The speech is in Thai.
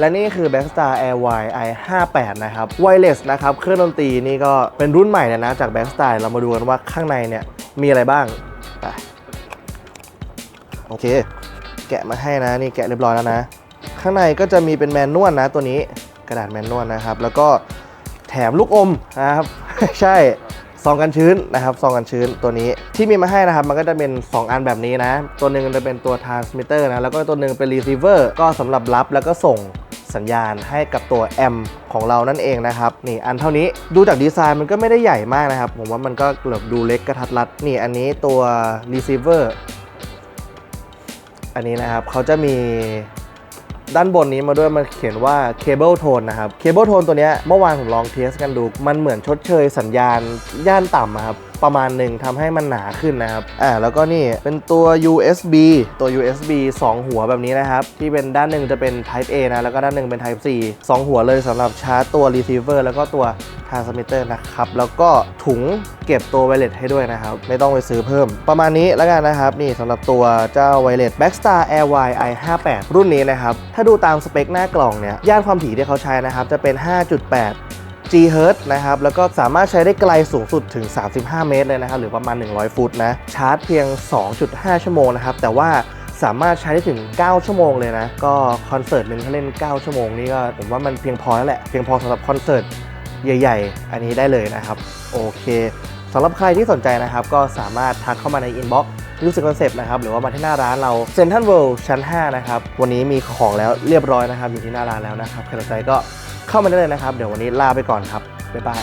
และนี่คือ b a c k s t a r Airwire i 5 8นะครับ wireless นะครับ เครื่องดนตรีนี่ก็เป็นรุ่นใหม่เลยนะจาก b a c k s t a r เรามาดูกันว่าข้างในเนี่ย มีอะไรบ้างไปโอเค แกะมาให้นะ นี่แกะเรียบร้อยแล้วนะ ข้างในก็จะมีเป็นแมนนวลนะตัวนี้กระดาษแมนนวลนะครับ แล้วก็แถมลูกอมนะครับ ใช่ซองกันชื้นนะครับซองกันชื้นตัวนี้ที่มีมาให้นะครับ มันก็จะเป็น 2 อันแบบนี้นะ ตัวหนึ่งจะเป็นตัว transmitter นะ แล้วก็ตัวหนึ่งเป็น receiver ก็สำหรับรับแล้วก็ส่ง สัญญาณให้กับตัวแอมของเรานั่นเองนะครับนี่อันเท่านี้ดูจากดีไซน์มันก็ไม่ได้ใหญ่มากนะครับ ผมว่ามันก็แบบดูเล็กกระทัดรัดนี่อันนี้ตัว receiver อันนี้นะครับเขาจะมี ด้านบนนี้มาด้วยมันเขียนว่าเคเบิลโทนนะครับเคเบิลโทนตัวนี้เมื่อวานผมลองเทสกันดู มันเหมือนชดเชยสัญญาณย่านต่ำอะครับประมาณหนึ่งทำให้มันหนาขึ้นนะครับ อ่า แล้วก็นี่เป็นตัว USB ตัว USB 2 หัวแบบนี้นะครับ ที่เป็นด้านหนึ่งจะเป็น Type A นะ แล้วก็ด้านหนึ่งเป็น Type C 2 หัวเลยสำหรับชาร์จตัว receiver แล้วก็ตัว transmitter นะครับ แล้วก็ถุงเก็บตัวไวเลสให้ด้วยนะครับ ไม่ต้องไปซื้อเพิ่ม ประมาณนี้แล้วกันนะครับ นี่สำหรับตัวเจ้าไวเลส Backstar Airwire i 5 8รุ่นนี้นะครับ ถ้าดูตามสเปคหน้ากล่องเนี่ย ย่านความถี่ที่เขาใช้นะครับ จะเป็น 5.8 G Hz นะครับ แล้วก็สามารถใช้ได้ไกลสูงสุดถึง 35 เมตรเลยนะครับ หรือประมาณ 100 ฟุตนะ ชาร์จเพียง 2.5 ชั่วโมงนะครับ แต่ว่าสามารถใช้ได้ถึง 9 ชั่วโมงเลยนะ ก็คอนเสิร์ตหนึ่งถ้าเล่น 9 ชั่วโมงนี่ก็ผมว่ามันเพียงพอแล้วแหละ เพียงพอสำหรับคอนเสิร์ต ใหญ่ ๆ อันนี้ได้เลยนะครับ โอเคสำหรับใครที่สนใจนะครับ ก็สามารถทักเข้ามาในอินบ็อกซ์รู้สึกคอนเซปต์นะครับ หรือว่ามาที่หน้าร้านเราเซ็นทรัลเวิลด์ชั้น 5 นะครับ วันนี้มีของแล้วเรียบร้อยนะครับ อยู่ที่หน้าร้านแล้วนะครับใครสนใจก็เข้ามาได้เลยนะครับ เดี๋ยววันนี้ลาไปก่อนครับ บ๊ายบาย